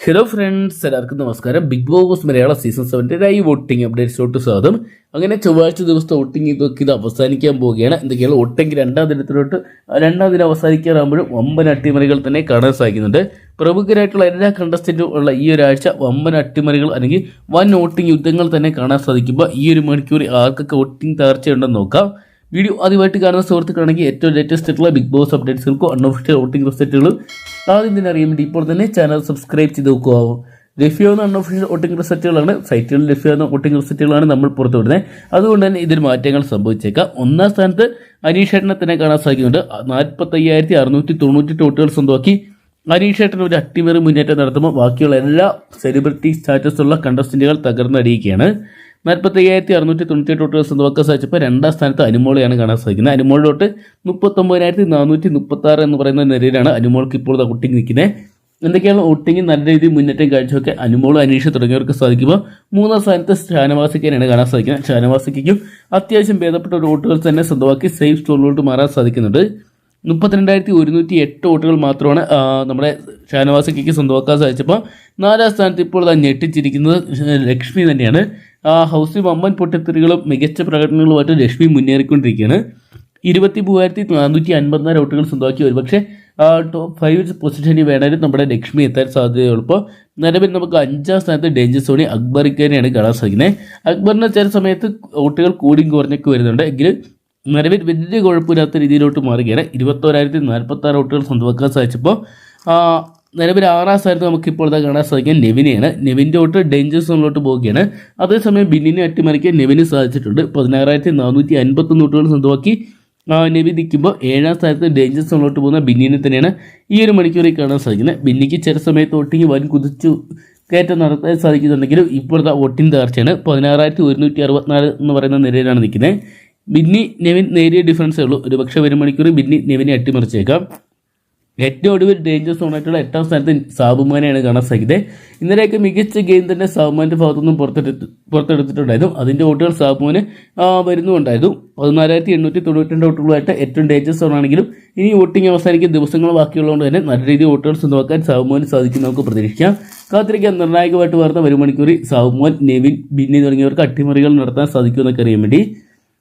Hello friends എല്ലാവർക്കും നമസ്കാരം. Bigg Boss Malayala season സെവന്റെ ലൈവ് വോട്ടിംഗ് അപ്ഡേറ്റ്സിലോട്ട് സ്വാഗതം. അങ്ങനെ ചൊവ്വാഴ്ച ദിവസത്തെ വോട്ടിംഗ് ഇതൊക്കെ ഇത് അവസാനിക്കാൻ പോവുകയാണ്. എന്തൊക്കെയാണ് വോട്ടിംഗ് രണ്ടാം ദിനത്തിലോട്ട് രണ്ടാം ദിനം അവസാനിക്കാറാകുമ്പോഴും വമ്പൻ അട്ടിമറികൾ തന്നെ കാണാൻ സാധിക്കുന്നുണ്ട്. പ്രമുഖരായിട്ടുള്ള എല്ലാ കണ്ടസ്റ്റന്റും ഉള്ള ഈ ഒരാഴ്ച വമ്പൻ അട്ടിമറികൾ അല്ലെങ്കിൽ വൻ വോട്ടിംഗ് യുദ്ധങ്ങൾ തന്നെ കാണാൻ സാധിക്കുമ്പോൾ ഈ ഒരു മണിക്കൂർ ആർക്കൊക്കെ വോട്ടിംഗ് തകർച്ചയുണ്ടെന്ന് നോക്കാം. വീഡിയോ ആദ്യമായിട്ട് കാണുന്ന സുഹൃത്തുക്കളാണെങ്കിൽ ഏറ്റവും ലേറ്റസ്റ്റ് ആയിട്ടുള്ള ബിഗ് ബോസ് അപ്ഡേറ്റ്സുകൾക്കും അൺഒഫീഷ്യൽ വോട്ടിംഗ് റിസൾട്ടുകളും ആദ്യം തന്നെ അറിയാൻ വേണ്ടി ഇപ്പോൾ തന്നെ ചാനൽ സബ്സ്ക്രൈബ് ചെയ്ത് നോക്കുക എന്ന അൺഒഫീഷ്യൽ വോട്ടിംഗ് റിസൾട്ടുകളാണ് സൈറ്റുകളിൽ ലഭ്യമാകുന്ന വോട്ടിംഗ് റിസൾട്ടുകളാണ് നമ്മൾ പുറത്തുവിടുന്നത് അതുകൊണ്ട് തന്നെ ഇതിൽ മാറ്റങ്ങൾ സംഭവിച്ചേക്കാം. ഒന്നാം സ്ഥാനത്ത് അനീഷേട്ടനെ തന്നെ കാണാൻ സാധിക്കുന്നുണ്ട്. നാൽപ്പത്തയ്യായിരത്തി അറുന്നൂറ്റി തൊണ്ണൂറ്റി വോട്ടുകൾ സ്വന്തമാക്കി. അനീഷേട്ടൻ ഒരു അട്ടിമറി മുന്നേറ്റം നടത്തുമ്പോൾ ബാക്കിയുള്ള എല്ലാ സെലിബ്രിറ്റി സ്റ്റാറ്റസുള്ള കണ്ടസ്റ്റന്റുകൾ തകർന്നടിയുകയാണ്. നാൽപ്പത്തി അയ്യായിരത്തി അറുന്നൂറ്റി തൊണ്ണൂറ്റി എട്ട് വോട്ടുകൾ സ്വന്തമാക്കാൻ സാധിച്ചപ്പോൾ രണ്ടാം സ്ഥാനത്ത് അനുമോളെയാണ് കാണാൻ സാധിക്കുന്നത്. അനുമോളിലോട്ട് മുപ്പത്തൊമ്പതിനായിരത്തി നാനൂറ്റി മുപ്പത്തി ആറ് എന്ന് പറയുന്ന നിലയിലാണ് അനുമോൾക്ക് ഇപ്പോൾ വോട്ടിംഗ് നിൽക്കുന്നത്. എന്തൊക്കെയാണ് വോട്ടിംഗ്? നല്ല രീതിയിൽ മുന്നേറ്റം കാഴ്ചയൊക്കെ അനുമോൾ അന്വേഷിച്ച് തുടങ്ങിയവർക്ക് സാധിക്കുമ്പോൾ മൂന്നാം സ്ഥാനത്ത് ഷാനവാസിക്കാനാണ് കാണാൻ സാധിക്കുന്നത്. ഷാനവാസിക്കും അത്യാവശ്യം ഭേദപ്പെട്ട ഒരു വോട്ടുകൾ തന്നെ സ്വന്തമാക്കി സേഫ് സ്റ്റോറിലോട്ട് മാറാൻ സാധിക്കുന്നുണ്ട്. മുപ്പത്തിരണ്ടായിരത്തി ഒരുന്നൂറ്റി എട്ട് വോട്ടുകൾ മാത്രമാണ് നമ്മുടെ ഷാനവാസിക്ക് സ്വന്തമാക്കാൻ സാധിച്ചപ്പോൾ നാലാം സ്ഥാനത്ത് ഇപ്പോൾ ഞെട്ടിച്ചിരിക്കുന്നത് ലക്ഷ്മി തന്നെയാണ്. ഹൗസിൽ വമ്പൻ പൊട്ടിത്തെറികളും മികച്ച പ്രകടനങ്ങളുമായിട്ട് ലക്ഷ്മി മുന്നേറിക്കൊണ്ടിരിക്കുകയാണ്. ഇരുപത്തി മൂവായിരത്തി നാനൂറ്റി അൻപത്തിനാല് ഔട്ടുകൾ സ്വന്തമാക്കി വരും. പക്ഷേ ടോപ്പ് ഫൈവ് പൊസിഷനിൽ വേണമെങ്കിൽ നമ്മുടെ ലക്ഷ്മി എത്താൻ സാധ്യതയുള്ളപ്പോൾ നിലവിൽ നമുക്ക് അഞ്ചാം സ്ഥാനത്ത് ഡേഞ്ചർ സോണി അക്ബറിക്കാനെയാണ് കാണാൻ സാധിക്കുന്നത്. അക്ബറിന് ചില സമയത്ത് ഔട്ടുകൾ കൂടിയും കുറഞ്ഞൊക്കെ വരുന്നുണ്ട്. എങ്കിലും നിലവിൽ വലിയ കുഴപ്പമില്ലാത്ത രീതിയിലോട്ട് മാറുകയാണ്. ഇരുപത്തോരായിരത്തി നാൽപ്പത്തി ആറ് ഔട്ടുകൾ സ്വന്തമാക്കാൻ സാധിച്ചപ്പോൾ നിലവിൽ ആറാം സ്ഥാനത്ത് നമുക്ക് ഇതാ കാണാൻ സാധിക്കാം നെവിനെയാണ്. നെവിന്റെ തൊട്ട് ഡേഞ്ചർ സോണിലോട്ട് പോവുകയാണ്. അതേസമയം ബിന്നിനെ അട്ടിമറിക്കാൻ നെവിന് സാധിച്ചിട്ടുണ്ട്. പതിനാറായിരത്തി നാനൂറ്റി അൻപത്തൊന്ന് വോട്ടുകൾ സ്വന്തമാക്കി നെവി നിൽക്കുമ്പോൾ ഏഴാം സ്ഥാനത്ത് ഡേഞ്ചർ സോണിലോട്ട് പോകുന്ന ബിന്നിനെ തന്നെയാണ് ഈ ഒരു മണിക്കൂറിൽ കാണാൻ സാധിക്കുന്നത്. ബിന്നിക്ക് ചില സമയത്ത് ഒട്ടിങ്ങി വൻ കുതിച്ചു കയറ്റം നടത്താൻ സാധിക്കുന്നുണ്ടെങ്കിലും ഇപ്പോഴത്തെ ഒട്ടിൻ തകർച്ചയാണ്. പതിനാറായിരത്തി ഒരുന്നൂറ്റി അറുപത്തിനാല് എന്ന് പറയുന്ന നിലയിലാണ് നിൽക്കുന്നത്. ബിന്നി നെവിൻ നേരിയ ഡിഫറൻസേ ഉള്ളൂ. ഒരു പക്ഷേ ഒരു മണിക്കൂർ ബിന്നി നെവിനെ അട്ടിമറിച്ചേക്കാം. ഏറ്റവും ഒടുവിൽ ഡേഞ്ചർ സോണായിട്ടുള്ള എട്ടാം സ്ഥാനത്ത് സാബുമാനെയാണ് കാണാൻ സാധിക്കുന്നത്. ഇന്നലെയൊക്കെ മികച്ച ഗെയിം തന്നെ സാബുമാന്റെ ഭാഗത്തുനിന്നും പുറത്തെടുത്ത് പുറത്തെടുത്തിട്ടുണ്ടായിരുന്നു. അതിന്റെ വോട്ടുകൾ സാബുമാന് വരുന്നുണ്ടായിരുന്നു. പതിനാലായിരത്തി എണ്ണൂറ്റി തൊണ്ണൂറ്റി രണ്ട് വോട്ടുകളായിട്ട് ഏറ്റവും ഡേഞ്ചർ സോൺ ആണെങ്കിലും ഇനി വോട്ടിംഗ് അവസാനിക്കുന്ന ദിവസങ്ങൾ ബാക്കിയുള്ളതുകൊണ്ട് തന്നെ നല്ല രീതിയിൽ വോട്ടുകൾ സ്വന്തമാക്കാൻ സാബുമാന് സാധിക്കും നമുക്ക് പ്രതീക്ഷിക്കാം. കാത്തിരിക്കാൻ നിർണായകമായിട്ട് വരുന്ന ഒരു മണിക്കൂറിൽ സാബുമാൻ നെവിൻ ബിന്നി തുടങ്ങിയവർക്ക് അട്ടിമറികൾ നടത്താൻ സാധിക്കുമെന്നൊക്കെ അറിയാൻ വേണ്ടി.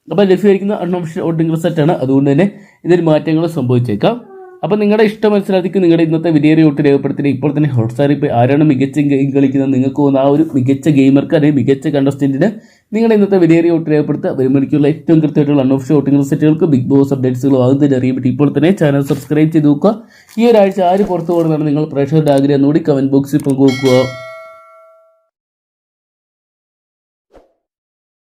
അപ്പോൾ ലഭ്യമായിരിക്കുന്ന അൺഓഫിഷ്യൽ വോട്ടിംഗ് റിസൾട്ടാണ് അതുകൊണ്ട് തന്നെ ഇതിൽ മാറ്റങ്ങൾ സംഭവിച്ചേക്കാം. അപ്പോൾ നിങ്ങളുടെ ഇഷ്ടം മനസ്സിലാക്കി നിങ്ങളുടെ ഇന്നത്തെ വിദ്യയുടെ വോട്ട് രേഖപ്പെടുത്തി ഇപ്പോൾ തന്നെ ഹോട്ട്സ്റ്റാറിൽ ഇപ്പോൾ ആരാണ് മികച്ച ഗെയിം കളിക്കുന്നത്? നിങ്ങൾക്ക് തോന്നുന്ന ആ ഒരു മികച്ച ഗെയിമർക്ക് അല്ലെങ്കിൽ മികച്ച കണ്ടസ്റ്റന്റിന് നിങ്ങളുടെ ഇന്നത്തെ വിദ്യയുടെ വോട്ട് രേഖപ്പെടുത്തുക. ഒരു മണിക്കുള്ള ഏറ്റവും കൃത്യമായിട്ടുള്ള അൺഓഫ് ഷോട്ടിംഗ് റിസൾട്ടുകൾക്ക് ബിഗ് ബോസ് അപ്ഡേറ്റ്സുകൾ തന്നെ അറിയാൻ പറ്റും ഇപ്പോൾ തന്നെ ചാനൽ സബ്സ്ക്രൈബ് ചെയ്ത് നോക്കുക. ഈ ഒരാഴ്ച ആര് പുറത്തു പോകണമെന്ന് നിങ്ങൾ പ്രേക്ഷകരുടെ ആഗ്രഹം. നോടി കമന്റ് ബോക്സിൽ പങ്കുവെക്കുക.